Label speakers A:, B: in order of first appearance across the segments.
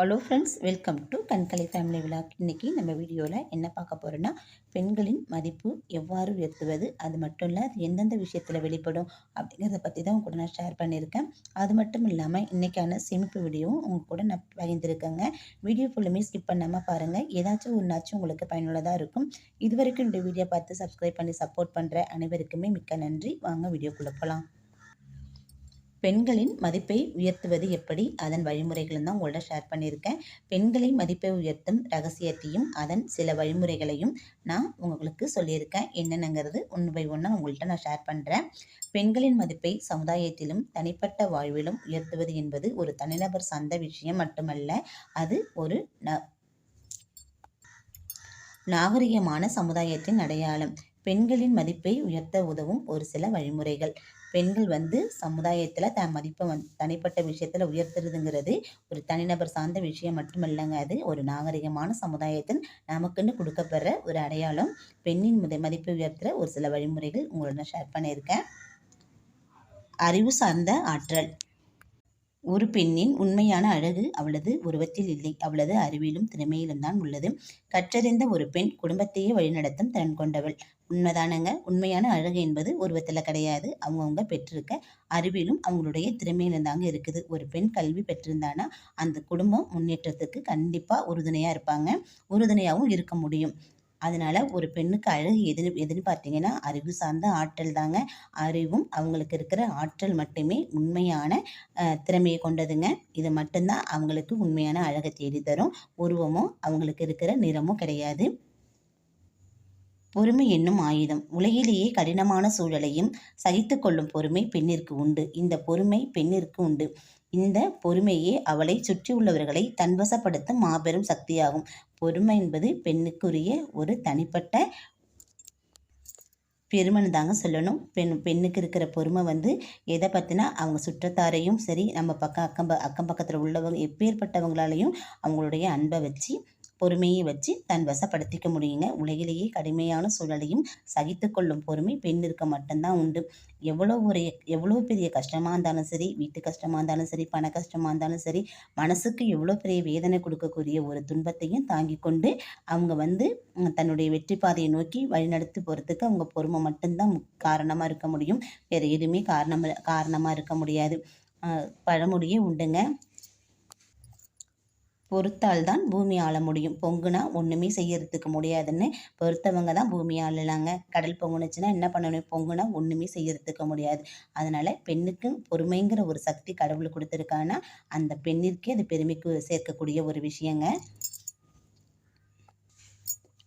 A: Hello friends welcome to கண்கலை family விழாக் இன்றைக்கி நம்ம வீடியோவில் என்ன பார்க்க போகிறோன்னா பெண்களின் மதிப்பு எவ்வாறு உயர்த்துவது அது மட்டும் இல்லை அது எந்தெந்த விஷயத்தில் வெளிப்படும் அப்படிங்கிறத பற்றி தான் உங்க கூட நான் ஷேர் பண்ணியிருக்கேன். அது மட்டும் இல்லாமல் இன்றைக்கான சேமிப்பு வீடியோவும் உங்கள் கூட நான் பகிர்ந்துருக்கேங்க. வீடியோ ஃபுல்லுமே ஸ்கிப் பண்ணாமல் பாருங்கள் ஏதாச்சும் ஒன்றாச்சும் உங்களுக்கு பயனுள்ளதாக இருக்கும். இது வரைக்கும் இந்த வீடியோ பார்த்து சப்ஸ்கிரைப் பண்ணி சப்போர்ட் பண்ணுற அனைவருக்குமே மிக்க நன்றி. வாங்க வீடியோக்குள்ளே போகலாம் பெண்களின் மதிப்பை உயர்த்துவது எப்படி? அதன் வழிமுறைகளும் தான் உங்கள்ட்ட ஷேர் பண்ணியிருக்கேன். பெண்களின் மதிப்பை உயர்த்தும் ரகசியத்தையும் அதன் சில வழிமுறைகளையும் நான் உங்களுக்கு சொல்லியிருக்கேன். என்னென்னங்கிறது ஒன்று பை ஒன்றா உங்கள்கிட்ட நான் ஷேர் பண்ணுறேன் பெண்களின் மதிப்பை சமுதாயத்திலும் தனிப்பட்ட வாழ்விலும் உயர்த்துவது என்பது ஒரு தனிநபர் சார்ந்த விஷயம் மட்டுமல்ல. அது ஒரு ந நாகரிகமான சமுதாயத்தின் அடையாளம். பெண்களின் மதிப்பை உயர்த்த உதவும் ஒரு சில வழிமுறைகள். பெண்கள் வந்து சமுதாயத்தில் த மதிப்பை வந் தனிப்பட்ட விஷயத்தில் உயர்த்துறதுங்கிறது ஒரு தனிநபர் சார்ந்த விஷயம் மட்டுமல்லங்க. அது ஒரு நாகரிகமான சமுதாயத்தில் நமக்குன்னு கொடுக்கப்படுற ஒரு அடையாளம். பெண்ணின் முத மதிப்பை உயர்த்துகிற ஒரு சில வழிமுறைகள் உங்களோட ஷேர் பண்ணியிருக்கேன். அறிவு சார்ந்த ஆற்றல். ஒரு பெண்ணின் உண்மையான அழகு அவளது உருவத்தில் இல்லை. அவளது அறிவிலும் திறமையிலும் தான் உள்ளது. கற்றறிந்த ஒரு பெண் குடும்பத்தையே வழிநடத்தும் திறன் கொண்டவள். உண்மைதானங்க? உண்மையான அழகு என்பது உருவத்தில் கிடையாது. அவங்கவுங்க பெற்றிருக்க அறிவிலும் அவங்களுடைய திறமையிலும் தாங்க இருக்குது. ஒரு பெண் கல்வி பெற்றிருந்தானா அந்த குடும்பம் முன்னேற்றத்துக்கு கண்டிப்பாக உறுதுணையாக இருப்பாங்க. உறுதுணையாகவும் இருக்க முடியும். அதனால் ஒரு பெண்ணுக்கு அழகு எது எதுன்னு பார்த்தீங்கன்னா அறிவு சார்ந்த ஆற்றல் தாங்க. அறிவும் அவங்களுக்கு இருக்கிற ஆற்றல் மட்டுமே உண்மையான திறமையை கொண்டதுங்க. இது மட்டும்தான் அவங்களுக்கு உண்மையான அழகை தேடி தரும் உருவமோ அவங்களுக்கு இருக்கிற நிறமும் கிடையாது. பொறுமை என்னும் ஆயுதம். உலகிலேயே கடினமான சூழலையும் சகித்து கொள்ளும் பொறுமை பெண்ணிற்கு உண்டு. இந்த பொறுமை பெண்ணிற்கு உண்டு. இந்த பொறுமையே அவளை சுற்றியுள்ளவர்களை தன்வசப்படுத்தும் மாபெரும் சக்தியாகும். பொறுமை என்பது பெண்ணுக்குரிய ஒரு தனிப்பட்ட பெருமைன்னு தாங்க சொல்லணும். பெண் பெண்ணுக்கு இருக்கிற பொறுமை வந்து எதை பற்றினா அவங்க சுற்றத்தாரையும் சரி நம்ம பக்கம் அக்கம் அக்கம் பக்கத்தில் உள்ளவங்க எப்பேற்பட்டவங்களாலையும் அவங்களுடைய அன்பை வச்சு பொறுமையை வச்சு தன் வசப்படுத்திக்க முடியுங்க. உலகிலேயே கடுமையான சூழலையும் சகித்து கொள்ளும் பொறுமை பெண்ணிற்கு மட்டும்தான் உண்டு. எவ்வளோ ஒரு எவ்வளோ பெரிய கஷ்டமாக இருந்தாலும் சரி வீட்டு கஷ்டமாக இருந்தாலும் சரி பண கஷ்டமாக இருந்தாலும் சரி மனசுக்கு எவ்வளோ பெரிய வேதனை கொடுக்கக்கூடிய ஒரு துன்பத்தையும் தாங்கி கொண்டு அவங்க வந்து தன்னுடைய வெற்றி பாதையை நோக்கி வழிநடத்தி போகிறதுக்கு அவங்க பொறுமை மட்டும்தான் காரணமாக இருக்க முடியும். வேறு எதுவுமே காரணம் காரணமாக இருக்க முடியாது. பழமொழியே உண்டுங்க. பொறுத்தால் தான் பூமி ஆள முடியும். பொங்குனா ஒன்றுமே செய்யறதுக்கு முடியாதுன்னு பொறுத்தவங்க தான் பூமி ஆளலாங்க கடல் பொங்குனுச்சுன்னா என்ன பண்ணணும்? பொங்குனா ஒன்றுமே செய்யறதுக்கு முடியாது. அதனால் பெண்ணுக்கு பொறுமைங்கிற ஒரு சக்தி கடவுள் கொடுத்துருக்காங்கன்னா அந்த பெண்ணிற்கே அது பெருமைக்கு சேர்க்கக்கூடிய ஒரு விஷயங்க.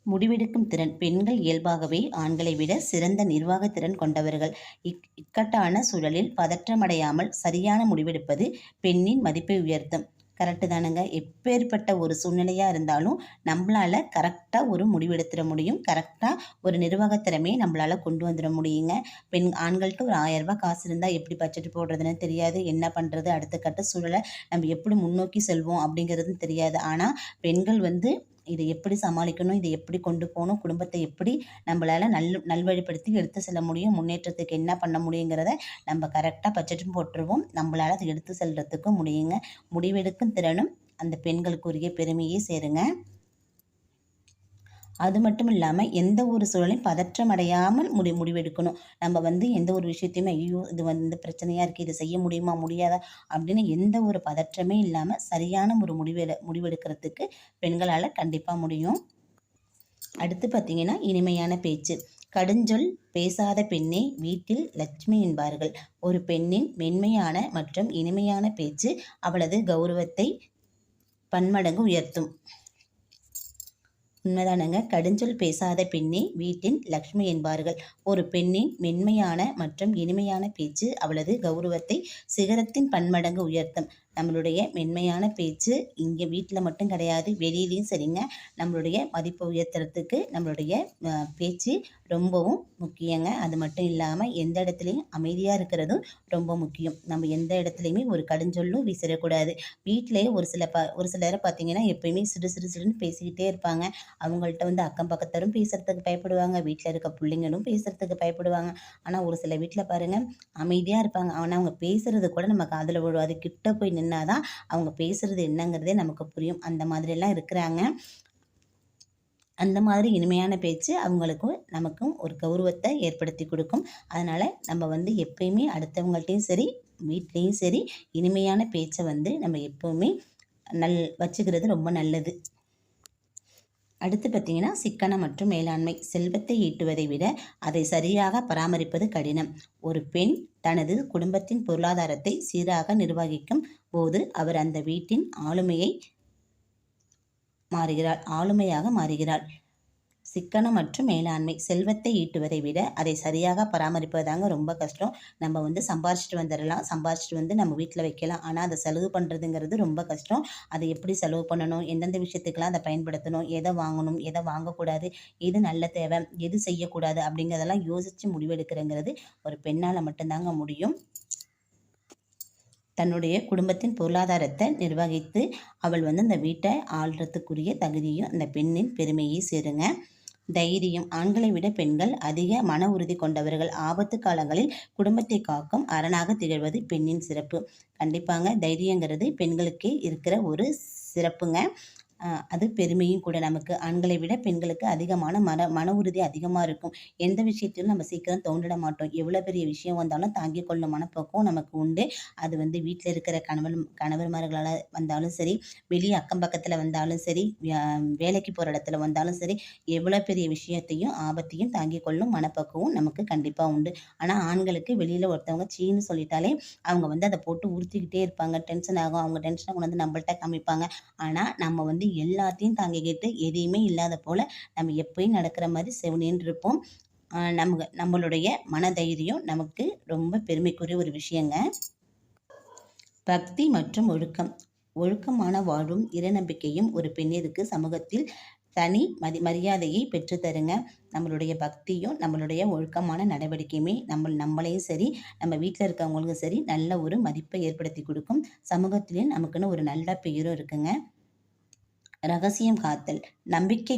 A: முடிவெடுக்கும் திறன். பெண்கள் இயல்பாகவே ஆண்களை விட சிறந்த நிர்வாக திறன் கொண்டவர்கள். இக் இக்கட்டான சூழலில் பதற்றமடையாமல் சரியான முடிவெடுப்பது பெண்ணின் மதிப்பை உயர்த்தும். கரெக்டு தானுங்க. எப்பேற்பட்ட ஒரு சூழ்நிலையாக இருந்தாலும் நம்மளால் கரெக்டாக ஒரு முடிவெடுத்துட முடியும். கரெக்டாக ஒரு நிர்வாக திறமையை நம்மளால் கொண்டு வந்துட முடியுங்க. பெண் ஆண்கள்கிட்ட ஒரு ஆயரரூபா காசு இருந்தால் எப்படி பட்ஜெட் போடுறதுன்னு தெரியாது. என்ன பண்ணுறது அடுத்த கட்ட சூழலை நம்ம எப்படி முன்னோக்கி செல்வோம் அப்படிங்கிறதும் தெரியாது. ஆனால் பெண்கள் வந்து இதை எப்படி சமாளிக்கணும் இதை எப்படி கொண்டு போகணும் குடும்பத்தை எப்படி நம்மளால் நல் நல்வழிப்படுத்தி எடுத்து செல்ல முடியும் முன்னேற்றத்துக்கு என்ன பண்ண முடியுங்கிறத நம்ம கரெக்டாக பட்ஜெட்டும் போட்டுருவோம். நம்மளால் அதை எடுத்து செல்கிறதுக்கும் முடியுங்க. முடிவெடுக்கும் திறனும் அந்த பெண்களுக்குரிய பெருமையே சேருங்க. அது மட்டும் இல்லாமல் எந்த ஒரு சூழலையும் பதற்றம் அடையாமல் முடி முடிவெடுக்கணும். நம்ம வந்து எந்த ஒரு விஷயத்தையுமே ஐயோ இது வந்து பிரச்சனையாக இருக்குது இது செய்ய முடியுமா முடியாதா? அப்படின்னு எந்த ஒரு பதற்றமே இல்லாமல் சரியான ஒரு முடிவெடு முடிவெடுக்கிறதுக்கு பெண்களால் கண்டிப்பாக முடியும். அடுத்து பார்த்திங்கன்னா இனிமையான பேச்சு. கடுஞ்சொல் பேசாத பெண்ணே வீட்டில் லட்சுமி என்பார்கள். ஒரு பெண்ணின் மென்மையான மற்றும் இனிமையான பேச்சு அவளது கௌரவத்தை பன்மடங்கு உயர்த்தும். உண்மைதானங்க கடுஞ்சொல் பேசாத பெண்ணே வீட்டின் லக்ஷ்மி என்பார்கள். ஒரு பெண்ணின் மென்மையான மற்றும் இனிமையான பேச்சு அவளது கௌரவத்தை சிகரத்தின் பன்மடங்கு உயர்த்தும். நம்மளுடைய மென்மையான பேச்சு இங்கே வீட்டில் மட்டும் கிடையாது வெளியிலையும் சரிங்க. நம்மளுடைய மதிப்பு உயர்த்துறதுக்கு நம்மளுடைய பேச்சு ரொம்பவும் முக்கியங்க. அது மட்டும் இல்லாமல் எந்த இடத்துலையும் அமைதியாக இருக்கிறதும் ரொம்ப முக்கியம். நம்ம எந்த இடத்துலையுமே ஒரு கடுஞ்சொல்லும் வீசிடக்கூடாது. வீட்டிலே ஒரு சில ப ஒரு சிலரை பார்த்தீங்கன்னா எப்பயுமே சிறு சிறு சிறுன்னு பேசிக்கிட்டே இருப்பாங்க. அவங்கள்ட்ட வந்து அக்கம் பக்கத்தரும் பேசுகிறதுக்கு பயப்படுவாங்க. வீட்டில் இருக்க பிள்ளைங்களும் பேசுகிறதுக்கு பயப்படுவாங்க. ஆனால் ஒரு சில வீட்டில் பாருங்கள் அமைதியாக இருப்பாங்க. ஆனால் அவங்க பேசுகிறது கூட நம்ம காதில் விழுவாது. கிட்ட போய் நின்னா தான் அவங்க பேசுகிறது என்னங்கிறதே நமக்கு புரியும். அந்த மாதிரியெல்லாம் இருக்கிறாங்க. அந்த மாதிரி இனிமையான பேச்சு அவங்களுக்கும் நமக்கும் ஒரு கௌரவத்தை ஏற்படுத்தி கொடுக்கும். அதனால் நம்ம வந்து எப்பயுமே அடுத்தவங்கள்ட்டையும் சரி வீட்லேயும் சரி இனிமையான பேச்சை வந்து நம்ம எப்போவுமே நல் வச்சுக்கிறது ரொம்ப நல்லது. அடுத்து பார்த்தீங்கன்னா சிக்கனம் மற்றும் மேலாண்மை. செல்வத்தை ஈட்டுவதை விட அதை சரியாக பராமரிப்பது கடினம். ஒரு பெண் தனது குடும்பத்தின் பொருளாதாரத்தை சீராக நிர்வகிக்கும் போது அவர் அந்த வீட்டின் ஆளுமையை மாறுகிறாள் ஆளுமையாக மாறுகிறாள். சிக்கனம் மற்றும் மேலாண்மை செல்வத்தை ஈட்டுவதை விட அதை சரியாக பராமரிப்பதாங்க ரொம்ப கஷ்டம். நம்ம வந்து சம்பாரிச்சிட்டு வந்துடலாம் சம்பாரிச்சிட்டு வந்து நம்ம வீட்டில் வைக்கலாம். ஆனால் அதை செலவு பண்ணுறதுங்கிறது ரொம்ப கஷ்டம். அதை எப்படி செலவு பண்ணணும் எந்தெந்த விஷயத்துக்கெல்லாம் அதை பயன்படுத்தணும் எதை வாங்கணும் எதை வாங்கக்கூடாது எது நல்ல தேவை எது செய்யக்கூடாது அப்படிங்கிறதெல்லாம் யோசித்து முடிவெடுக்கிறங்கிறது ஒரு பெண்ணால் மட்டும்தாங்க முடியும். தன்னுடைய குடும்பத்தின் பொருளாதாரத்தை நிர்வகித்து அவள் வந்து அந்த வீட்டை ஆள்றதுக்குரிய தகுதியும் அந்த பெண்ணின் பெருமையை சேருங்க. தைரியம். ஆண்களை விட பெண்கள் அதிக மன உறுதி கொண்டவர்கள். ஆபத்து காலங்களில் குடும்பத்தை காக்கும் அரணாக திகழ்வது பெண்ணின் சிறப்பு. கண்டிப்பாங்க தைரியங்கிறது பெண்களுக்கே இருக்கிற ஒரு சிறப்புங்க. அது பெருமையும் கூட. நமக்கு ஆண்களை விட பெண்களுக்கு அதிகமான மன மன உறுதி அதிகமாக இருக்கும். எந்த விஷயத்திலும் நம்ம சீக்கிரம் தோண்டிட மாட்டோம். எவ்வளோ பெரிய விஷயம் வந்தாலும் தாங்கி கொள்ளும் மனப்போக்கம் நமக்கு உண்டு. அது வந்து வீட்டில் இருக்கிற கணவர் கணவர்மார்களால் வந்தாலும் சரி வெளியே அக்கம் பக்கத்தில் வந்தாலும் சரி வேலைக்கு போகிற இடத்துல வந்தாலும் சரி எவ்வளோ பெரிய விஷயத்தையும் ஆபத்தையும் தாங்கி கொள்ளும் மனப்பக்குவம் நமக்கு கண்டிப்பாக உண்டு. ஆனால் ஆண்களுக்கு வெளியில் ஒருத்தவங்க சீன்னு சொல்லிட்டாலே அவங்க வந்து அதை போட்டு உறுத்திக்கிட்டே இருப்பாங்க. டென்ஷன் ஆகும். அவங்க டென்ஷனை கொண்டு வந்து நம்மள்ட்ட காமிப்பாங்க. ஆனால் நம்ம வந்து எல்லாத்தையும் தாங்கிக்கிட்டு எதையுமே இல்லாத போல் நம்ம எப்பயும் நடக்கிற மாதிரி செவனின்னு இருப்போம் நமக்கு நம்மளுடைய மனதைரியம் நமக்கு ரொம்ப பெருமைக்குரிய ஒரு விஷயங்க. பக்தி மற்றும் ஒழுக்கம். ஒழுக்கமான வாழ்வும் இறைநம்பிக்கையும் ஒரு பெண்ணிற்கு சமூகத்தில் தனி மதி மரியாதையை பெற்றுத்தருங்க. நம்மளுடைய பக்தியும் நம்மளுடைய ஒழுக்கமான நடவடிக்கையுமே நம்ம நம்மளையும் சரி நம்ம வீட்டில் இருக்கவங்களுக்கும் சரி நல்ல ஒரு மதிப்பை ஏற்படுத்தி கொடுக்கும். சமூகத்திலையும் நமக்குன்னு ஒரு நல்ல பெயரும் இருக்குங்க. ரகசியம் காத்தல். நம்பிக்கை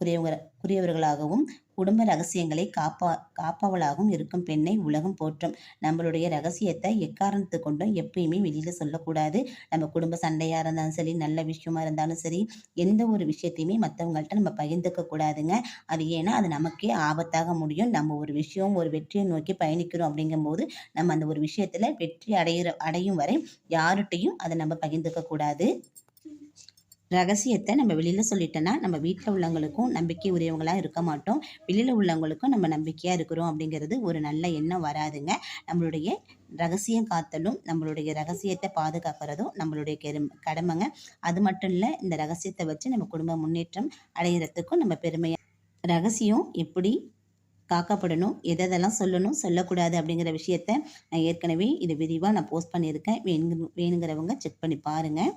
A: குரியவர்களாகவும் குடும்ப ரகசியங்களை காப்பா காப்பவளாகவும் இருக்கும் பெண்ணை உலகம் போற்றும். நம்மளுடைய ரகசியத்தை எக்காரணத்து கொண்டும் எப்பயுமே வெளியில் சொல்லக்கூடாது. நம்ம குடும்ப சண்டையாக இருந்தாலும் சரி நல்ல விஷயமா இருந்தாலும் சரி எந்த ஒரு விஷயத்தையுமே மற்றவங்கள்ட்ட நம்ம பகிர்ந்துக்க கூடாதுங்க. அது ஏன்னா அது நமக்கே ஆபத்தாக முடியும். நம்ம ஒரு விஷயம் ஒரு வெற்றியை நோக்கி பயணிக்கிறோம் அப்படிங்கும்போது நம்ம அந்த ஒரு விஷயத்தில் வெற்றி அடையிற அடையும் வரை யார்கிட்டையும் அதை நம்ம பகிர்ந்துக்க கூடாது. ரகசியத்தை நம்ம வெளியில் சொல்லிட்டோன்னா நம்ம வீட்டில் உள்ளவங்களுக்கும் நம்பிக்கை உரியவங்களாக இருக்க மாட்டோம். வெளியில் உள்ளவங்களுக்கும் நம்ம நம்பிக்கையாக இருக்கிறோம் அப்படிங்கிறது ஒரு நல்ல எண்ணம் வராதுங்க. நம்மளுடைய ரகசியம் காத்தலும் நம்மளுடைய ரகசியத்தை பாதுகாக்கிறதும் நம்மளுடைய கெரு கடமைங்க. அது மட்டும் இல்லை இந்த ரகசியத்தை வச்சு நம்ம குடும்ப முன்னேற்றம் அடைகிறதுக்கும் நம்ம பெருமையாக ரகசியம் எப்படி காக்கப்படணும் எதெல்லாம் சொல்லணும் சொல்லக்கூடாது அப்படிங்கிற விஷயத்த நான் ஏற்கனவே இது விரிவாக நான் போஸ்ட் பண்ணியிருக்கேன். வேணுங்க வேணுங்கிறவங்க செக் பண்ணி பாருங்கள்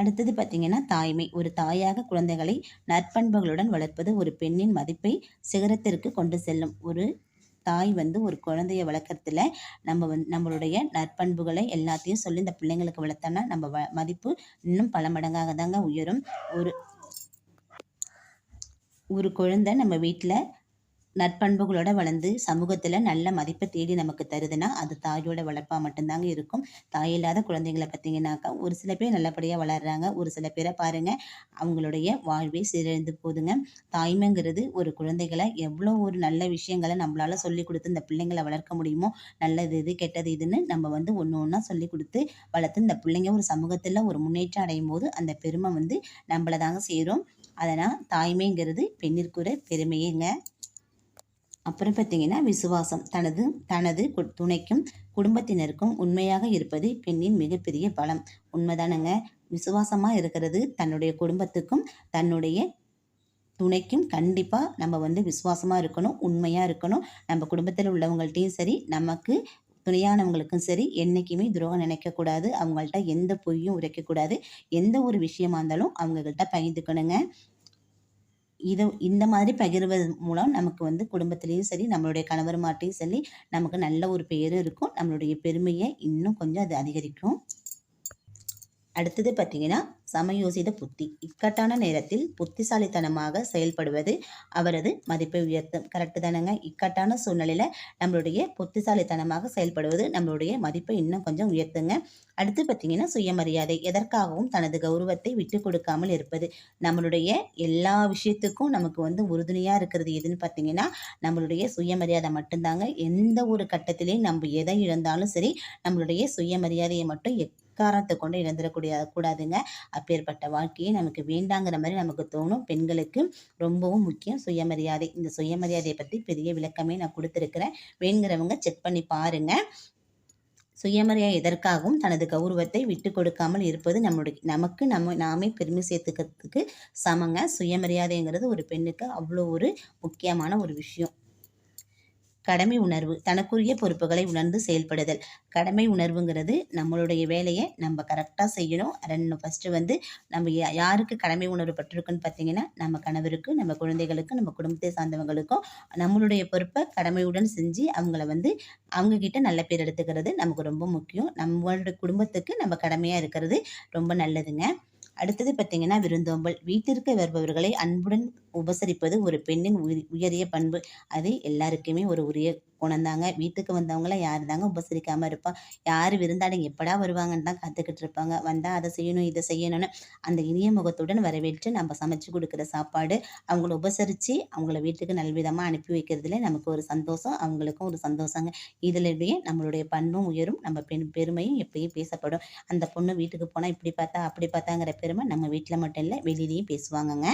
A: அடுத்தது பார்த்தீங்கன்னா தாய்மை. ஒரு தாயாக குழந்தைகளை நற்பண்புகளுடன் வளர்ப்பது ஒரு பெண்ணின் மதிப்பை சிகரத்திற்கு கொண்டு செல்லும். ஒரு தாய் வந்து ஒரு குழந்தைய வளர்க்குறதுல நம்ம வந்து நம்மளுடைய நற்பண்புகளை எல்லாத்தையும் சொல்லி இந்த பிள்ளைங்களுக்கு வளர்த்தோன்னா நம்ம வ மதிப்பு இன்னும் பல மடங்காக தாங்க உயரும். ஒரு ஒரு குழந்தை நம்ம வீட்டில் நற்பண்புகளோட வளர்ந்து சமூகத்தில் நல்ல மதிப்பை தேடி நமக்கு தருதுன்னா அது தாயோட வளர்ப்பாக மட்டும்தாங்க இருக்கும். தாய் இல்லாத குழந்தைங்களை பார்த்தீங்கன்னாக்கா ஒரு சில பேர் நல்லபடியாக வளர்கிறாங்க ஒரு சில பேரை பாருங்கள் அவங்களுடைய வாழ்வே சீரழிந்து போதுங்க தாய்மைங்கிறது ஒரு குழந்தைகளை எவ்வளோ ஒரு நல்ல விஷயங்களை நம்மளால் சொல்லி கொடுத்து இந்த பிள்ளைங்களை வளர்க்க முடியுமோ நல்லது இது கெட்டது இதுன்னு நம்ம வந்து ஒன்று ஒன்றா சொல்லி கொடுத்து வளர்த்து இந்த பிள்ளைங்க ஒரு சமூகத்தில் ஒரு முன்னேற்றம் அடையும் போது அந்த பெருமை வந்து நம்மளை தாங்க சேரும். அதனால் தாய்மைங்கிறது பெண்ணிற்குற பெருமையேங்க. அப்புறம் பார்த்தீங்கன்னா விசுவாசம். தனது தனது துணைக்கும் குடும்பத்தினருக்கும் உண்மையாக இருப்பது பெண்ணின் மிகப்பெரிய பலம். உண்மைதானங்க? விசுவாசமாக இருக்கிறது தன்னுடைய குடும்பத்துக்கும் தன்னுடைய துணைக்கும் கண்டிப்பாக நம்ம வந்து விசுவாசமாக இருக்கணும் உண்மையாக இருக்கணும். நம்ம குடும்பத்தில் உள்ளவங்கள்ட்டையும் சரி நமக்கு துணையானவங்களுக்கும் சரி என்றைக்குமே துரோகம் நினைக்கக்கூடாது. அவங்கள்ட்ட எந்த பொய்யும் உரைக்கக்கூடாது. எந்த ஒரு விஷயமா இருந்தாலும் அவங்கக்கிட்ட பகிர்ந்துக்கணுங்க. இது இந்த மாதிரி பகிர்வது மூலம் நமக்கு வந்து குடும்பத்துலேயும் சரி நம்மளுடைய கணவர் மாட்டையும் சரி நமக்கு நல்ல ஒரு பெயரும் இருக்கும் நம்மளுடைய பெருமையை இன்னும் கொஞ்சம் அது அதிகரிக்கும். அடுத்தது பார்த்தீங்கன்னா சமயோசித புத்தி. இக்கட்டான நேரத்தில் புத்திசாலித்தனமாக செயல்படுவது அவரது மதிப்பை உயர்த்தும். கரெக்டு தானேங்க? இக்கட்டான சூழ்நிலையில் நம்மளுடைய புத்திசாலித்தனமாக செயல்படுவது நம்மளுடைய மதிப்பை இன்னும் கொஞ்சம் உயர்த்துங்க. அடுத்து பார்த்தீங்கன்னா சுயமரியாதை. எதற்காகவும் தனது கௌரவத்தை விட்டு கொடுக்காமல் இருப்பது. நம்மளுடைய எல்லா விஷயத்துக்கும் நமக்கு வந்து உறுதுணையாக இருக்கிறது எதுன்னு பார்த்தீங்கன்னா நம்மளுடைய சுயமரியாதை மட்டும்தாங்க. எந்த ஒரு கட்டத்திலையும் நம்ம எதை இழந்தாலும் சரி நம்மளுடைய சுயமரியாதையை மட்டும் எக்காரணத்தை கொண்டு இழந்துடக்கூடிய கூடாதுங்க. அப்பேற்பட்ட வாழ்க்கையை நமக்கு வேண்டாங்கிற மாதிரி நமக்கு தோணும். பெண்களுக்கு ரொம்பவும் முக்கியம். சுயமரியாதை. இந்த சுயமரியாதையை பற்றி பெரிய விளக்கமே நான் கொடுத்துருக்குறேன். வேணுங்கிறவங்க செக் பண்ணி பாருங்கள் சுயமரியாதை எதற்காகவும் தனது கௌரவத்தை விட்டு கொடுக்காமல் இருப்பது நம்மளுடைய நமக்கு நம்ம நாமே பெருமை சேர்த்துக்கிறதுக்கு சமங்க. சுயமரியாதைங்கிறது ஒரு பெண்ணுக்கு அவ்வளோ ஒரு முக்கியமான ஒரு விஷயம். கடமை உணர்வு தனக்குரிய பொறுப்புகளை உணர்ந்து செயல்படுதல். கடமை உணர்வுங்கிறது நம்மளுடைய வேலையை நம்ம கரெக்டாக செய்யணும். ரெண்டு ஃபஸ்ட்டு வந்து நம்ம யாருக்கு கடமை உணர்வு பட்டிருக்குன்னு பார்த்தீங்கன்னா நம்ம கணவருக்கு நம்ம குழந்தைகளுக்கு நம்ம குடும்பத்தை சார்ந்தவங்களுக்கும் நம்மளுடைய பொறுப்பை கடமையுடன் செஞ்சு அவங்கள வந்து அவங்கக்கிட்ட நல்ல பேர் எடுத்துக்கிறது நமக்கு ரொம்ப முக்கியம். நம்மளோட குடும்பத்துக்கு நம்ம கடமையாக இருக்கிறது ரொம்ப நல்லதுங்க. அடுத்தது பார்த்தீங்கன்னா விருந்தோம்பல். வீட்டிற்கு வருபவர்களை அன்புடன் உபசரிப்பது ஒரு பெண்ணின் உயரிய பண்பு. அது எல்லாருக்குமே ஒரு உரிய குணந்தாங்க வீட்டுக்கு வந்தவங்களாம் யார் தாங்க உபசரிக்காமல் இருப்பா. யார் விருந்தாளிங்க எப்படா வருவாங்கன்னு தான் காத்துக்கிட்டு இருப்பாங்க. வந்தால் அதை செய்யணும் இதை செய்யணும்னு அந்த இனிய முகத்துடன் வரவேற்று நம்ம சமைச்சு கொடுக்குற சாப்பாடு அவங்கள உபசரித்து அவங்கள வீட்டுக்கு நல்விதமாக அனுப்பி வைக்கிறதுல நமக்கு ஒரு சந்தோஷம் அவங்களுக்கும் ஒரு சந்தோஷங்க. இதிலேயே நம்மளுடைய பண்பும் உயரும். நம்ம பெண் பெருமையும் எப்பயும் பேசப்படும். அந்த பொண்ணு வீட்டுக்கு போனால் இப்படி பார்த்தா அப்படி பார்த்தாங்கிற பெருமை நம்ம வீட்டில் மட்டும் இல்லை வெளியிலையும் பேசுவாங்கங்க.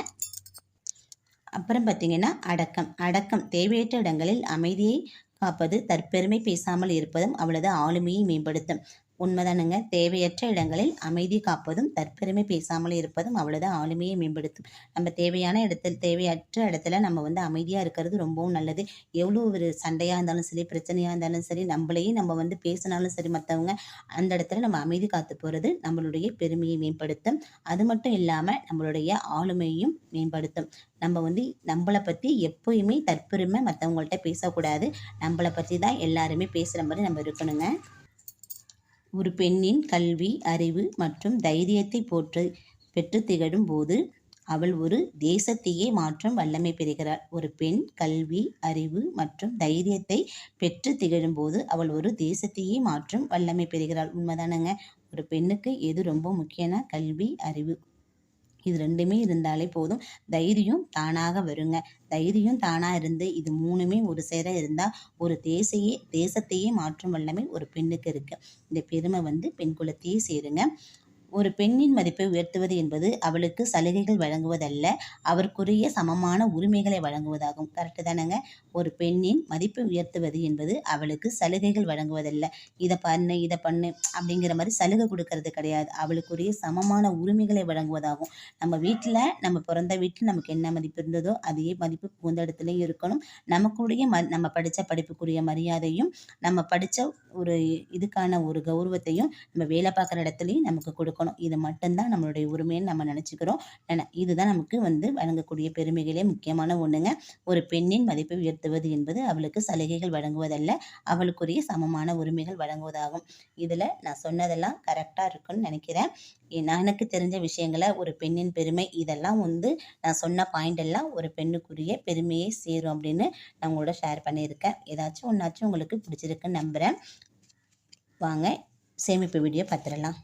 A: அப்புறம் பார்த்திங்கன்னா அடக்கம். அடக்கம். தேவையற்ற இடங்களில் அமைதியை காப்பது தற்பெருமை பேசாமல் இருப்பதும் அவளது ஆளுமையை மேம்படுத்தும். உண்மைதானுங்க. தேவையற்ற இடங்களில் அமைதி காப்பதும் தற்பெருமை பேசாமல் இருப்பதும் அவ்வளோதான் ஆளுமையை மேம்படுத்தும். நம்ம தேவையான இடத்தில் தேவையற்ற இடத்துல நம்ம வந்து அமைதியாக இருக்கிறது ரொம்பவும் நல்லது. எவ்வளோ ஒரு சண்டையாக இருந்தாலும் சரி பிரச்சனையாக இருந்தாலும் சரி நம்மளையும் நம்ம வந்து பேசினாலும் சரி மற்றவங்க அந்த இடத்துல நம்ம அமைதி காத்து போகிறது நம்மளுடைய பெருமையை மேம்படுத்தும். அது மட்டும் இல்லாமல் நம்மளுடைய ஆளுமையும் மேம்படுத்தும். நம்ம வந்து நம்மளை பற்றி எப்போயுமே தற்பெருமை மற்றவங்கள்ட்ட பேசக்கூடாது. நம்மளை பற்றி தான் எல்லாருமே பேசுகிற மாதிரி நம்ம இருக்கணுங்க. ஒரு பெண்ணின் கல்வி அறிவு மற்றும் தைரியத்தை போற்று பெற்று திகழும் போது அவள் ஒரு தேசத்தையே மாற்றம் வல்லமை பெறுகிறாள். ஒரு பெண் கல்வி அறிவு மற்றும் தைரியத்தை பெற்று திகழும் போது அவள் ஒரு தேசத்தையே மாற்றம் வல்லமை பெறுகிறாள். உண்மைதானங்க? ஒரு பெண்ணுக்கு எது ரொம்ப முக்கியம்னா கல்வி அறிவு. இது ரெண்டுமே இருந்தாலே போதும். தைரியம் தானாக வருங்க. தைரியம் தானாக இருந்து இது மூணுமே ஒரு சேர இருந்தால் ஒரு தேசையே தேசத்தையே மாற்றும் வல்லமை ஒரு பெண்ணுக்கு இருக்குது இந்த பெருமை வந்து பெண் குலத்தையே சேருங்க. ஒரு பெண்ணின் மதிப்பை உயர்த்துவது என்பது அவளுக்கு சலுகைகள் வழங்குவதல்ல அவருக்குரிய சமமான உரிமைகளை வழங்குவதாகும். கரெக்டு தானேங்க? ஒரு பெண்ணின் மதிப்பை உயர்த்துவது என்பது அவளுக்கு சலுகைகள் வழங்குவதல்ல. இதை பண்ணு இதை பண்ணு அப்படிங்கிற மாதிரி சலுகை கொடுக்கறது கிடையாது. அவளுக்குரிய சமமான உரிமைகளை வழங்குவதாகும். நம்ம வீட்டில் நம்ம பிறந்த வீட்டில் நமக்கு என்ன மதிப்பு இருந்ததோ அதே மதிப்பு புகுந்த இடத்துலையும் இருக்கணும். நமக்குடைய ம நம்ம படித்த படிப்புக்குரிய மரியாதையும் நம்ம படித்த ஒரு இதுக்கான ஒரு கௌரவத்தையும் நம்ம வேலை பார்க்குற இடத்துலையும் நமக்கு கொடுக்கணும். இருக்கணும் இது மட்டும்தான் நம்மளுடைய உரிமைன்னு நம்ம நினச்சிக்கிறோம். இதுதான் நமக்கு வந்து வழங்கக்கூடிய பெருமைகளே முக்கியமான ஒன்றுங்க ஒரு பெண்ணின் மதிப்பை உயர்த்துவது என்பது அவளுக்கு சலுகைகள் வழங்குவதல்ல. அவளுக்குரிய சமமான உரிமைகள் வழங்குவதாகும். இதில் நான் சொன்னதெல்லாம் கரெக்டாக இருக்குன்னு நினைக்கிறேன். எனக்கு தெரிஞ்ச விஷயங்களை ஒரு பெண்ணின் பெருமை இதெல்லாம் வந்து நான் சொன்ன பாயிண்ட் எல்லாம் ஒரு பெண்ணுக்குரிய பெருமையை சேரும் அப்படின்னு நான் உங்களோட ஷேர் பண்ணியிருக்கேன். ஏதாச்சும் ஒன்றாச்சும் உங்களுக்கு பிடிச்சிருக்குன்னு நம்புகிறேன் வாங்க சேமிப்பு வீடியோ பார்த்துடலாம்.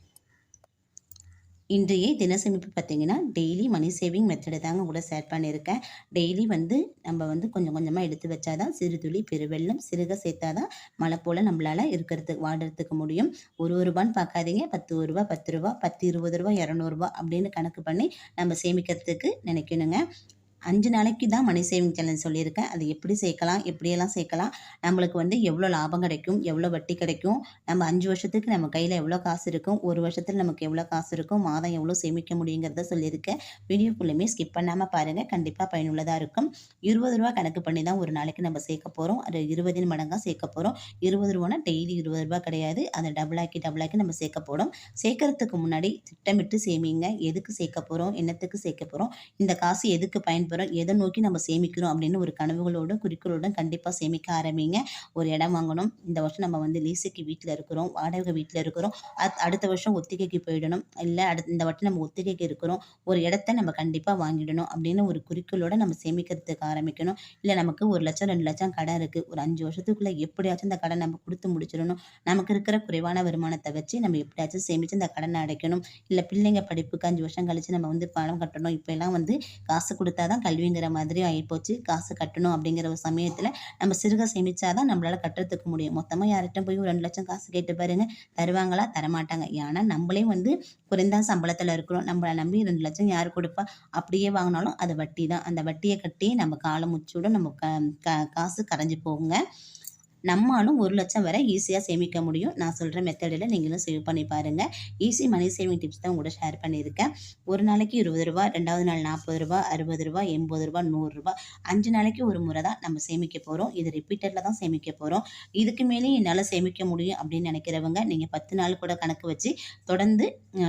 A: இன்றைய தினசமிப்பு பார்த்தீங்கன்னா டெய்லி மணி சேவிங் மெத்தடு தாங்க கூட ஷேர் பண்ணியிருக்கேன். டெய்லி வந்து நம்ம வந்து கொஞ்சம் கொஞ்சமாக எடுத்து வச்சா தான் சிறு துளி பெருவெள்ளம் சிறுக சேர்த்தா தான் மழை போல் நம்மளால் இருக்கிறதுக்கு வாடுறதுக்கு முடியும். ஒரு ரூபான்னு பார்க்காதீங்க. பத்து ரூபா பத்து ரூபா பத்து இருபது ரூபா இரநூறுபா அப்படின்னு கணக்கு பண்ணி நம்ம சேமிக்கிறதுக்கு நினைக்கணுங்க. அஞ்சு நாளைக்கு தான் மணி சேவிங் சேலஞ்ச் சொல்லியிருக்கேன். அது எப்படி சேர்க்கலாம் எப்படியெல்லாம் சேர்க்கலாம் நம்மளுக்கு வந்து எவ்வளோ லாபம் கிடைக்கும் எவ்வளோ வட்டி கிடைக்கும் நம்ம அஞ்சு வருஷத்துக்கு நம்ம கையில் எவ்வளோ காசு இருக்கும் ஒரு வருஷத்தில் நமக்கு எவ்வளோ காசு இருக்கும் மாதம் எவ்வளோ சேமிக்க முடியுங்கிறத சொல்லியிருக்கேன். வீடியோ ஃபுல்லுமே ஸ்கிப் பண்ணாமல் பாருங்கள் கண்டிப்பாக பயனுள்ளதாக இருக்கும். இருபது ரூபா கணக்கு பண்ணி தான் ஒரு நாளைக்கு நம்ம சேர்க்க போகிறோம் அது இருபதின் மடங்காக சேர்க்க போகிறோம் இருபது ரூபானா டெய்லி இருபது ரூபா கிடையாது. அதை டபுளாக்கி டபுளாக்கி நம்ம சேர்க்க போகிறோம் சேர்க்கறதுக்கு முன்னாடி திட்டமிட்டு சேமிங்க. எதுக்கு சேர்க்க போகிறோம் என்னத்துக்கு சேர்க்க போகிறோம் இந்த காசு எதுக்கு பயன்படுத்த பிறகு எதை நோக்கி நம்ம சேமிக்கிறோம் அப்படின்னு ஒரு கனவுகளோடும் குறிக்கோளோடும் கண்டிப்பாக சேமிக்க ஆரம்பிங்க. ஒரு இடம் வாங்கணும். இந்த வருஷம் நம்ம வந்து லீஸுக்கு வீட்டில் இருக்கிறோம் வாடகை வீட்டில் இருக்கிறோம். அத் அடுத்த வருஷம் ஒத்திகைக்கு போயிடணும். இல்லை அடுத்த இந்த வாட்டி நம்ம ஒத்திகைக்கு இருக்கிறோம். ஒரு இடத்த நம்ம கண்டிப்பாக வாங்கிடணும் அப்படின்னு ஒரு குறிக்கோளோட நம்ம சேமிக்கிறதுக்கு ஆரம்பிக்கணும். இல்லை நமக்கு ஒரு லட்சம் ரெண்டு லட்சம் கடன் இருக்குது ஒரு அஞ்சு வருஷத்துக்குள்ளே எப்படியாச்சும் இந்த கடன் நம்ம கொடுத்து முடிச்சிடணும். நமக்கு இருக்கிற குறைவான வருமானத்தை வச்சு நம்ம எப்படியாச்சும் சேமித்து இந்த கடனை அடைக்கணும். இல்லை பிள்ளைங்க படிப்புக்கு அஞ்சு வருஷம் கழித்து நம்ம வந்து பணம் கட்டணும். இப்போ எல்லாம் வந்து காசு கொடுத்தா தான் கல்விங்கிற மாதிரி ஆகிப்போச்சு காசு கட்டணும் அப்படிங்கிற ஒரு சமயத்தில் நம்ம சிறுக சேமிச்சாதான் நம்மளால் கட்டுறதுக்கு முடியும். மொத்தமாக யார்கிட்ட போய் ஒரு ரெண்டு லட்சம் காசு கேட்டு பாருங்க தருவாங்களா? தரமாட்டாங்க. ஏன்னா நம்மளே வந்து குறைந்த சம்பளத்தில் இருக்கிறோம். நம்மளை நம்பி ரெண்டு லட்சம் யார் கொடுப்பா? அப்படியே வாங்கினாலும் அது வட்டி தான் அந்த வட்டியை கட்டி நம்ம காலம் முச்சோட நம்ம க காசு கரைஞ்சி போகுங்க. நம்மாலும் ஒரு லட்சம் வரை ஈஸியாக சேமிக்க முடியும். நான் சொல்கிற மெத்தடில் நீங்களும் சேவ் பண்ணி பாருங்கள் ஈஸி மணி சேவிங் டிப்ஸ் தான் உங்கள்கிட்ட ஷேர் பண்ணியிருக்கேன். ஒரு நாளைக்கு இருபது ரூபா ரெண்டாவது நாள் நாற்பது ரூபா அறுபது ரூபா எண்பது ரூபா நூறுரூபா அஞ்சு நாளைக்கு ஒரு முறை தான் நம்ம சேமிக்க போகிறோம் இது ரிப்பீட்டடில் தான் சேமிக்க போகிறோம் இதுக்கு மேலே என்னால் சேமிக்க முடியும் அப்படின்னு நினைக்கிறவங்க நீங்கள் பத்து நாள் கூட கணக்கு வச்சு தொடர்ந்து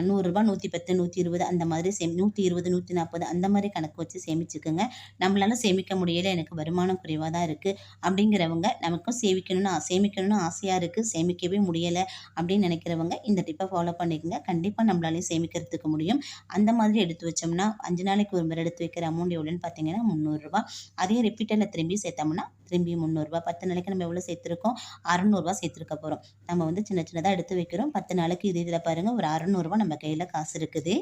A: நூறுரூபா நூற்றி பத்து நூற்றி இருபது அந்த மாதிரி சேமி நூற்றி இருபது நூற்றி நாற்பது அந்த மாதிரி கணக்கு வச்சு சேமிச்சுக்கோங்க. நம்மளால சேமிக்க முடியலை எனக்கு வருமானம் குறைவாக தான் இருக்குது அப்படிங்கிறவங்க நமக்கும் சேமிக்கணும்னு குடிக்கணும்னு சேமிக்கணும்னு ஆசையாக இருக்குது சேமிக்கவே முடியலை அப்படின்னு நினைக்கிறவங்க இந்த டிப்பை ஃபாலோ பண்ணிக்கோங்க. கண்டிப்பாக நம்மளாலையும் சேமிக்கிறதுக்கு முடியும். அந்த மாதிரி எடுத்து வச்சோம்னா அஞ்சு நாளைக்கு ஒரு முறை எடுத்து வைக்கிற அமௌண்ட் எவ்வளோன்னு பார்த்தீங்கன்னா முந்நூறுரூவா அதே ரிப்பீட்டரில் திரும்பி சேர்த்தோம்னா திரும்பி முந்நூறுரூவா பத்து நாளைக்கு நம்ம எவ்வளோ சேர்த்துருக்கோம்? அறநூறுவா சேர்த்துருக்க போகிறோம் நம்ம வந்து சின்ன சின்னதாக எடுத்து வைக்கிறோம். பத்து நாளைக்கு இது இதில் பாருங்கள் ஒரு அறநூறுவா நம்ம கையில் காசு இருக்குது.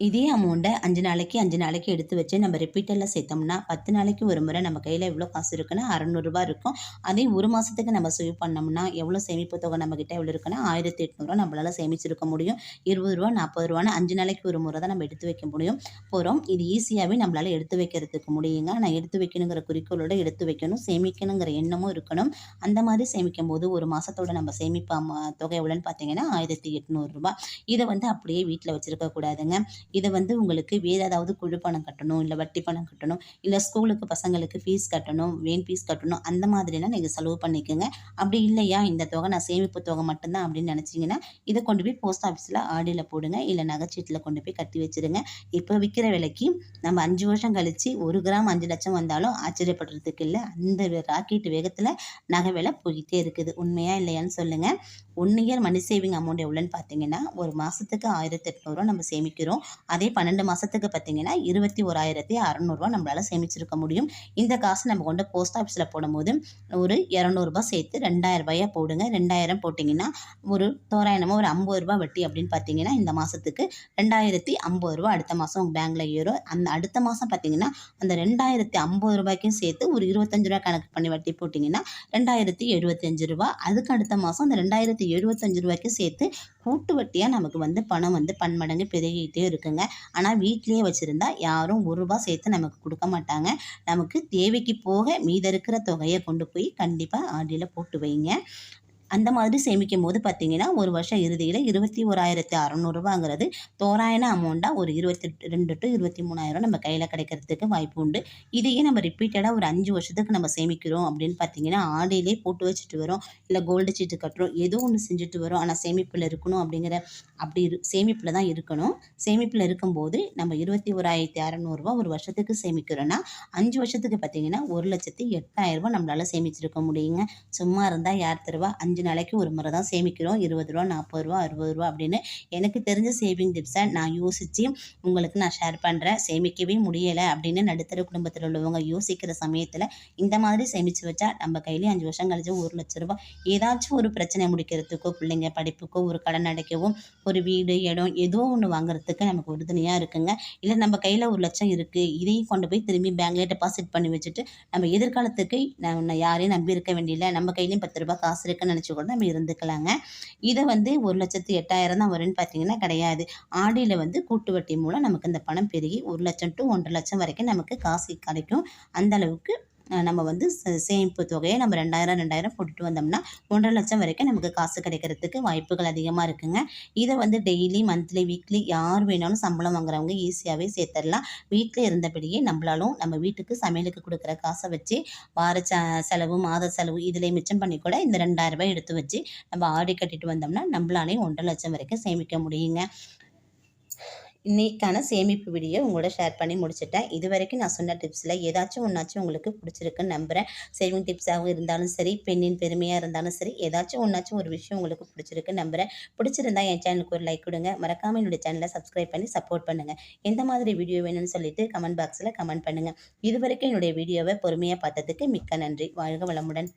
A: இதே அமௌண்ட்டை அஞ்சு நாளைக்கு அஞ்சு நாளைக்கு எடுத்து வச்சு நம்ம ரிப்பீட்டரில் சேர்த்தோம்னா பத்து நாளைக்கு ஒரு முறை நம்ம கையில் எவ்வளோ காசு இருக்குன்னா அறநூறுபா இருக்கும். அதே ஒரு மாதத்துக்கு நம்ம சேவ் பண்ணோம்னா எவ்வளோ சேமிப்பு தொகை நம்மக்கிட்ட எவ்வளோ இருக்குன்னா ஆயிரத்தி எட்நூறுவா நம்மளால் சேமிச்சிருக்க முடியும். இருபது ரூபா நாற்பது ரூபான்னு அஞ்சு நாளைக்கு ஒரு முறை தான் நம்ம எடுத்து வைக்க முடியும். போகிறோம் இது ஈஸியாகவே நம்மளால் எடுத்து வைக்கிறதுக்கு முடியுங்க. நான் எடுத்து வைக்கணுங்கிற குறிக்கோளோட எடுத்து வைக்கணும். சேமிக்கணுங்கிற எண்ணமும் இருக்கணும். அந்த மாதிரி சேமிக்கும் போது ஒரு மாதத்தோட நம்ம சேமிப்பு தொகை எவ்வளோன்னு பார்த்தீங்கன்னா ஆயிரத்தி எட்நூறுரூபா இதை வந்து அப்படியே வீட்டில் வச்சுருக்க கூடாதுங்க. இதை வந்து உங்களுக்கு வேறு ஏதாவது குழு பணம் கட்டணும் இல்லை வட்டி பணம் கட்டணும் இல்லை ஸ்கூலுக்கு பசங்களுக்கு ஃபீஸ் கட்டணும் வேன் ஃபீஸ் கட்டணும் அந்த மாதிரிலாம் நீங்கள் செலவு பண்ணிக்கோங்க. அப்படி இல்லையா? இந்த தொகை நான் சேமிப்பு தொகை மட்டும்தான் அப்படின்னு நினச்சிங்கன்னா இதை கொண்டு போய் போஸ்ட் ஆஃபீஸில் ஆடியில் போடுங்க இல்லை நகைச்சீட்டில் கொண்டு போய் கட்டி வச்சிருங்க. இப்போ விற்கிற விலைக்கு நம்ம அஞ்சு வருஷம் கழித்து ஒரு கிராம் அஞ்சு லட்சம் வந்தாலும் ஆச்சரியப்படுறதுக்கு இல்லை அந்த ராக்கெட் வேகத்தில் நகை விலை போய்கிட்டே இருக்குது. உண்மையாக இல்லையான்னு சொல்லுங்கள் one year money saving amount எவ்வளோன்னு பார்த்தீங்கன்னா ஒரு மாதத்துக்கு ஆயிரத்தி எட்நூறுவா நம்ம சேமிக்கிறோம். அதே பன்னெண்டு மாதத்துக்கு பார்த்தீங்கன்னா இருபத்தி ஓராயிரத்தி அறநூறுவா நம்மளால் சேமிச்சிருக்க முடியும். இந்த காசு நம்ம கொண்டு போஸ்ட் ஆஃபீஸில் போடும்போது ஒரு இரநூறுபா சேர்த்து ரெண்டாயிரம் ரூபாயாக போடுங்க. ரெண்டாயிரம் போட்டிங்கன்னா ஒரு தோராயமாக ஒரு ஐம்பது ரூபா வட்டி அப்படின்னு பார்த்தீங்கன்னா இந்த மாதத்துக்கு ரெண்டாயிரத்தி ஐம்பது ரூபா அடுத்த மாதம் உங்கள் பேங்க்கில் ஏறும். அந்த அடுத்த மாதம் பார்த்தீங்கன்னா அந்த ரெண்டாயிரத்தி ஐம்பது ரூபாய்க்கும் சேர்த்து ஒரு இருபத்தஞ்சு ரூபா கணக்கு பண்ணி வட்டி போட்டிங்கன்னா ரெண்டாயிரத்தி எழுபத்தஞ்சு ரூபா அதுக்கு அடுத்த மாதம் அந்த ரெண்டாயிரத்தி எழுபத்தஞ்சு ரூபாய்க்கு சேர்த்து கூட்டு வட்டியாக நமக்கு வந்து பணம் வந்து பன்மடங்கு பெருகிட்டே இருக்குங்க. ஆனால் வீட்டிலேயே வச்சுருந்தா யாரும் ஒரு ரூபா சேர்த்து நமக்கு கொடுக்க மாட்டாங்க. நமக்கு தேவைக்கு போக மீத இருக்கிற தொகையை கொண்டு போய் கண்டிப்பாக ஆடியில் போட்டு வைங்க. அந்த மாதிரி சேமிக்கும் போது பார்த்தீங்கன்னா ஒரு வருஷம் இறுதியில் இருபத்தி ஓராயிரத்தி அறநூறுபாங்கிறது தோராயண அமௌண்ட்டாக ஒரு இருபத்தி ரெண்டு டு இருபத்தி மூணாயிரம் நம்ம கையில் கிடைக்கிறதுக்கு வாய்ப்பு உண்டு. இதையே நம்ம ரிப்பீட்டடாக ஒரு அஞ்சு வருஷத்துக்கு நம்ம சேமிக்கிறோம் அப்படின்னு பார்த்தீங்கன்னா ஆடையிலே போட்டு வச்சுட்டு வரோம். இல்லை கோல்டு சீட்டு கட்டுறோம். ஏதோ ஒன்று செஞ்சுட்டு வரோம். ஆனால் சேமிப்பில் இருக்கணும் அப்படிங்கிற அப்படி இரு சேமிப்பில் தான் இருக்கணும். சேமிப்பில் இருக்கும்போது நம்ம இருபத்தி ஓராயிரத்தி அறநூறுபா ஒரு வருஷத்துக்கு சேமிக்கிறோன்னா அஞ்சு வருஷத்துக்கு பார்த்தீங்கன்னா ஒரு லட்சத்தி எட்டாயிரரூபா நம்மளால் சேமிச்சிருக்க முடியுங்க. சும்மா இருந்தால் யார் தருவா? அஞ்சு அஞ்சு நாளைக்கு ஒரு முறை தான் சேமிக்கிறோம். இருபது ரூபா நாற்பது ரூபா அறுபது ரூபா அப்படின்னு எனக்கு தெரிஞ்ச சேவிங் டிப்ஸை நான் யோசித்து உங்களுக்கு நான் ஷேர் பண்ணுறேன் சேமிக்கவே முடியலை அப்படின்னு நடுத்தர குடும்பத்தில் உள்ளவங்க யோசிக்கிற சமயத்தில் இந்த மாதிரி சேமித்து வச்சா நம்ம கையிலே அஞ்சு வருஷம் கழிச்சு ஒரு லட்ச ரூபா ஏதாச்சும் ஒரு பிரச்சனை முடிக்கிறதுக்கோ பிள்ளைங்க படிப்புக்கோ ஒரு கடன் அடைக்கவும் ஒரு வீடு இடம் ஏதோ ஒன்று வாங்குறதுக்கு நமக்கு உறுதுணையாக இருக்குங்க. இல்லை நம்ம கையில் ஒரு லட்சம் இருக்குது இதையும் கொண்டு போய் திரும்பி பேங்க்லேயே டெபாசிட் பண்ணி வச்சுட்டு நம்ம எதிர்காலத்துக்கு நம்ம யாரையும் நம்பி இருக்க வேண்டியதில்லை. நம்ம கையிலையும் பத்து ரூபாய் காசு இருக்குன்னு நினச்சி கூட நம்ம இருந்துக்கலாங்க. இதை வந்து ஒரு லட்சத்து எட்டாயிரம் தான் வரும்னு பார்த்தீங்கன்னா கிடையாது. ஆடியில் வந்து கூட்டு வட்டி மூலம் நமக்கு இந்த பணம் பெருகி ஒரு லட்சம் டு ஒன்றரை லட்சம் வரைக்கும் நமக்கு காசு கிடைக்கும். அந்த அளவுக்கு நம்ம வந்து சே- சேமிப்பு தொகையை நம்ம ரெண்டாயிரம் ரெண்டாயிரம் போட்டுட்டு வந்தோம்னா ஒன்றரை லட்சம் வரைக்கும் நமக்கு காசு கிடைக்கிறதுக்கு வாய்ப்புகள் அதிகமாக இருக்குங்க. இதை வந்து டெய்லி மந்த்லி வீக்லி யார் வேணாலும் சம்பளம் வாங்குறவங்க ஈஸியாகவே சேர்த்துடலாம் வீட்டில் இருந்தபடியே நம்மளாலும் நம்ம வீட்டுக்கு சமையலுக்கு கொடுக்குற காசை வச்சு வார ச செலவு மாத செலவு இதில் மிச்சம் பண்ணி கூட இந்த ரெண்டாயிரம் ரூபாய் எடுத்து வச்சு நம்ம ஆடி கட்டிட்டு வந்தோம்னா நம்மளாலையும் ஒன்றரை லட்சம் வரைக்கும் சேமிக்க முடியுங்க. இன்னைக்கான சேமிப்பு வீடியோ உங்களோட ஷேர் பண்ணி முடிச்சுட்டேன். இது வரைக்கும் நான் சொன்ன டிப்ஸில் ஏதாச்சும் ஒன்றாச்சும் உங்களுக்கு பிடிச்சிருக்குன்னு நம்புகிறேன் சேவிங் டிப்ஸாகவும் இருந்தாலும் சரி பெண்ணின் பெருமையாக இருந்தாலும் சரி ஏதாச்சும் ஒன்றாச்சும் ஒரு விஷயம் உங்களுக்கு பிடிச்சிருக்குன்னு நம்புகிறேன் பிடிச்சிருந்தா என் சேனலுக்கு ஒரு லைக் கொடுங்க. மறக்காமல் என்னுடைய சேனலை சப்ஸ்கிரைப் பண்ணி சப்போர்ட் பண்ணுங்கள் எந்த மாதிரி வீடியோ வேணும்னு சொல்லிட்டு கமெண்ட் பாக்ஸில் கமெண்ட் பண்ணுங்கள் இது வரைக்கும் என்னுடைய வீடியோவை பொறுமையாக பார்த்ததுக்கு மிக்க நன்றி. வாழ்க வளமுடன்.